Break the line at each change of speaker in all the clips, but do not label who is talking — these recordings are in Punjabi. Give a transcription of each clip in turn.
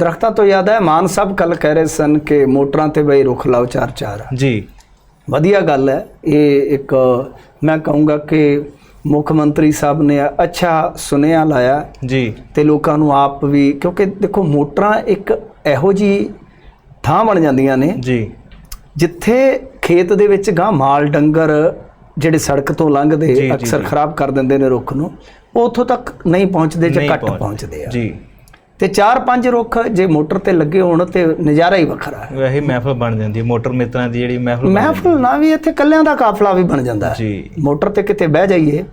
ਦਰਖਤਾਂ ਤੋਂ ਯਾਦ ਹੈ ਮਾਨ ਸਾਹਿਬ ਕੱਲ ਕਹਿ ਰਹੇ ਸਨ ਕਿ ਮੋਟਰਾਂ ਤੇ ਬਈ ਰੁੱਖ ਲਾਓ ਚਾਰ ਚਾਰ।
ਜੀ।
ਵਧੀਆ ਗੱਲ ਹੈ ਇਹ ਇੱਕ ਮੈਂ ਕਹੂੰਗਾ ਕਿ ਮੁੱਖ ਮੰਤਰੀ ਸਾਹਿਬ ਨੇ ਅੱਛਾ ਸੁਨੇਹਾ ਲਾਇਆ।
ਜੀ।
ਤੇ ਲੋਕਾਂ ਨੂੰ ਆਪ ਵੀ ਕਿਉਂਕਿ ਦੇਖੋ ਮੋਟਰਾਂ ਇੱਕ ਇਹੋ ਜੀ ਥਾਂ ਬਣ ਜਾਂਦੀਆਂ ਨੇ।
ਜੀ।
ਜਿੱਥੇ ਖੇਤ ਦੇ ਵਿੱਚ ਗਾਂ ਮਾਲ ਡੰਗਰ ਜਿਹੜੇ ਸੜਕ ਤੋਂ ਲੰਘਦੇ ਅਕਸਰ। ਖਰਾਬ ਕਰ ਦਿੰਦੇ ਨੇ ਰੁੱਖ ਨੂੰ ਉਹ ਉੱਥੋਂ ਤੱਕ ਨਹੀਂ ਪਹੁੰਚਦੇ ਜਾਂ ਘੱਟ
ਪਹੁੰਚ-
ਪਹੁੰਚਦੇ ਆ।
ਜੀ।
ਤੇ ਚਾਰ ਪੰਜ ਰੁੱਖ ਜੇ ਮੋਟਰ ਤੇ ਲੱਗੇ ਹੋਣ ਤੇ ਨਜ਼ਾਰਾ ਹੀ ਵੱਖਰਾ ਹੈ।
ਵੈਸੇ ਮਹਿਫਲ ਬਣ ਜਾਂਦੀ ਹੈ ਮੋਟਰ ਮਿੱਤਰਾਂ ਦੀ ਜਿਹੜੀ ਮਹਿਫਲ
ਮਹਿਫਲ ਨਾ ਵੀ ਇੱਥੇ ਕੱਲਿਆਂ ਦਾ ਕਾਫਲਾ ਵੀ ਬਣ ਜਾਂਦਾ ਹੈ।
ਜੀ।
ਮੋਟਰ ਤੇ ਕਿਤੇ ਬਹਿ ਜਾਈਏ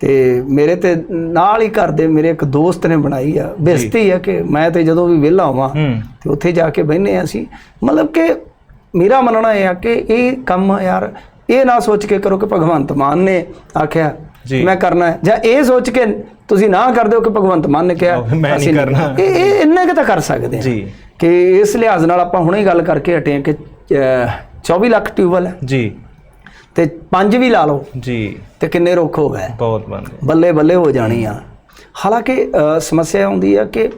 ਤੇ ਮੇਰੇ ਤੇ ਨਾਲ ਹੀ ਘਰ ਦੇ ਮੇਰੇ ਇੱਕ ਦੋਸਤ ਨੇ ਬਣਾਈ ਆ। ਬੇਇੱਜ਼ਤੀ ਆ ਕਿ ਮੈਂ ਤੇ ਜਦੋਂ ਵੀ ਵਿਹਲਾ ਹੋਵਾਂ
ਹੂੰ।
ਤੇ ਉੱਥੇ ਜਾ ਕੇ ਬਹਿੰਦੇ ਹਾਂ ਅਸੀਂ। ਮਤਲਬ ਕਿ ਮੇਰਾ ਮੰਨਣਾ ਇਹ ਆ ਕਿ ਇਹ ਕੰਮ ਯਾਰ ਇਹ ਨਾ ਸੋਚ ਕੇ ਕਰੋ ਕਿ ਭਗਵੰਤ ਮਾਨ ਨੇ ਆਖਿਆ। ਮੈਂ ਕਰਨਾ ਹੈ। ਜਾਂ ਇਹ ਸੋਚ ਕੇ ਤੁਸੀਂ ਨਾ ਕਰਦੇ ਹੋ ਕਿ ਭਗਵੰਤ ਮਾਨ ਨੇ ਕਿਹਾ
ਮੈਂ ਨਹੀਂ ਕਰਨਾ।
ਇਹ ਇਹ ਇੰਨਾ ਕਿ ਤਾਂ ਕਰ ਸਕਦੇ ਹਾਂ।
ਜੀ।
ਕਿ ਇਸ ਲਿਹਾਜ਼ ਨਾਲ ਆਪਾਂ ਹੁਣੇ ਹੀ ਗੱਲ ਕਰਕੇ ਹਟੇ ਕਿ ਅਹ, 24 ਲੱਖ ਟਿਊਬਲ ਹੈ।
ਜੀ।
ਤੇ ਪੰਜ ਵੀ ਲਾ ਲਓ।
ਜੀ।
ਤੇ ਕਿੰਨੇ ਰੁੱਖ ਹੋ ਗਏ।
ਬਹੁਤ ਬਣ ਗਏ
ਬੱਲੇ ਬੱਲੇ ਹੋ ਜਾਣੀ ਆ। ਹਾਲਾਂਕਿ ਸਮੱਸਿਆ ਆਉਂਦੀ ਆ ਕਿ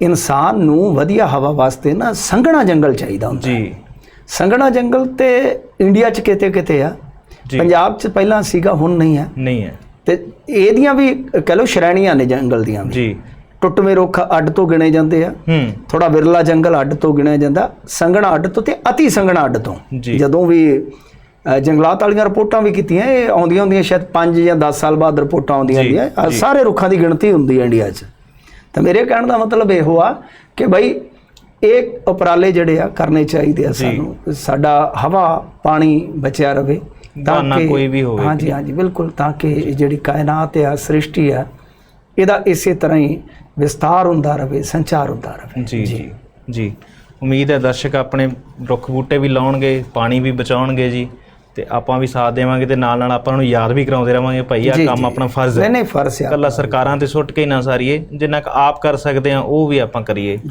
ਇਨਸਾਨ ਨੂੰ ਵਧੀਆ ਹਵਾ ਵਾਸਤੇ ਨਾ ਸੰਘਣਾ ਜੰਗਲ ਚਾਹੀਦਾ ਹੁੰਦਾ
ਜੀ।
ਸੰਘਣਾ ਜੰਗਲ ਤੇ ਇੰਡੀਆ 'ਚ ਕਿਤੇ ਕਿਤੇ ਆ। ਪੰਜਾਬ 'ਚ ਪਹਿਲਾਂ ਸੀਗਾ ਹੁਣ ਨਹੀਂ ਹੈ।
ਨਹੀਂ ਹੈ।
ਤੇ ਇਹਦੀਆਂ ਵੀ ਕਹਿ ਲਓ ਸ਼੍ਰੇਣੀਆਂ ਨੇ ਜੰਗਲ ਦੀਆਂ ਵੀ।
ਜੀ।
ਟੁੱਟਵੇਂ ਰੁੱਖ ਅੱਡ ਤੋਂ ਗਿਣੇ ਜਾਂਦੇ ਆ।
ਹੂੰ।
ਥੋੜਾ ਵਿਰਲਾ ਜੰਗਲ ਅੱਡ ਤੋਂ ਗਿਣਿਆ ਜਾਂਦਾ ਸੰਘਣਾ ਅੱਡ ਤੋਂ ਤੇ ਅਤੀ ਸੰਘਣਾ ਅੱਡ ਤੋਂ। ਜਦੋਂ ਵੀ ਜੰਗਲਾਤ ਵਾਲੀਆਂ ਰਿਪੋਰਟਾਂ ਵੀ ਕੀਤੀਆਂ ਇਹ ਆਉਂਦੀਆਂ ਹੁੰਦੀਆਂ ਸ਼ਾਇਦ 5 ਜਾਂ 10 ਸਾਲ ਬਾਅਦ ਰਿਪੋਰਟਾਂ ਆਉਂਦੀਆਂ ਹੁੰਦੀਆਂ। ਸਾਰੇ ਰੁੱਖਾਂ ਦੀ ਗਿਣਤੀ ਹੁੰਦੀ ਹੈ ਇੰਡੀਆ 'ਚ। ਤਾਂ ਮੇਰੇ ਕਹਿਣ ਦਾ ਮਤਲਬ ਇਹੋ ਆ ਕਿ ਭਾਈ ਇਹ ਉਪਰਾਲੇ ਜਿਹੜੇ ਆ ਕਰਨੇ ਚਾਹੀਦੇ ਆ। ਸਾਨੂੰ। ਸਾਡਾ ਹਵਾ ਪਾਣੀ ਬਚਿਆ ਰਵੇ।
ਬਹਾਨਾ ਕੋਈ ਵੀ ਹੋਵੇ।
ਹਾਂਜੀ ਹਾਂਜੀ ਬਿਲਕੁਲ ਤਾਂ ਕਿ ਜਿਹੜੀ ਕਾਇਨਾਤ ਆ ਸ੍ਰਿਸ਼ਟੀ ਆ ਇਹਦਾ ਇਸੇ ਤਰ੍ਹਾਂ ਹੀ ਵਿਸਤਾਰ ਹੁੰਦਾ ਰਵੇ ਸੰਚਾਰ ਹੁੰਦਾ ਰਵੇ।
ਜੀ ਜੀ ਜੀ। ਉਮੀਦ ਹੈ ਦਰਸ਼ਕ ਆਪਣੇ ਰੁੱਖ ਬੂਟੇ ਵੀ ਲਾਉਣਗੇ ਪਾਣੀ ਵੀ ਬਚਾਉਣਗੇ ਜੀ ਤੇ ਆਪਾਂ ਵੀ ਸਾਥ ਦੇਵਾਂਗੇ ਤੇ ਨਾਲ ਨਾਲ ਆਪਾਂ ਨੂੰ ਯਾਦ ਵੀ ਕਰਾਉਂਦੇ ਰਵਾਂਗੇ ਭਾਈ ਆ ਕੰਮ। ਆਪਣਾ ਫਰਜ਼ ਹੈ।
ਨਹੀਂ ਨਹੀਂ ਫਰਜ਼ ਆ।
ਕੱਲਾ ਸਰਕਾਰਾਂ ਤੇ ਸੁੱਟ ਕੇ ਹੀ ਨਾ ਸਾਰੀਏ ਜਿੰਨਾ ਕੁ ਆਪ ਕਰ ਸਕਦੇ ਆ ਉਹ ਵੀ ਆਪਾਂ ਕਰੀਏ।
ਜੀ।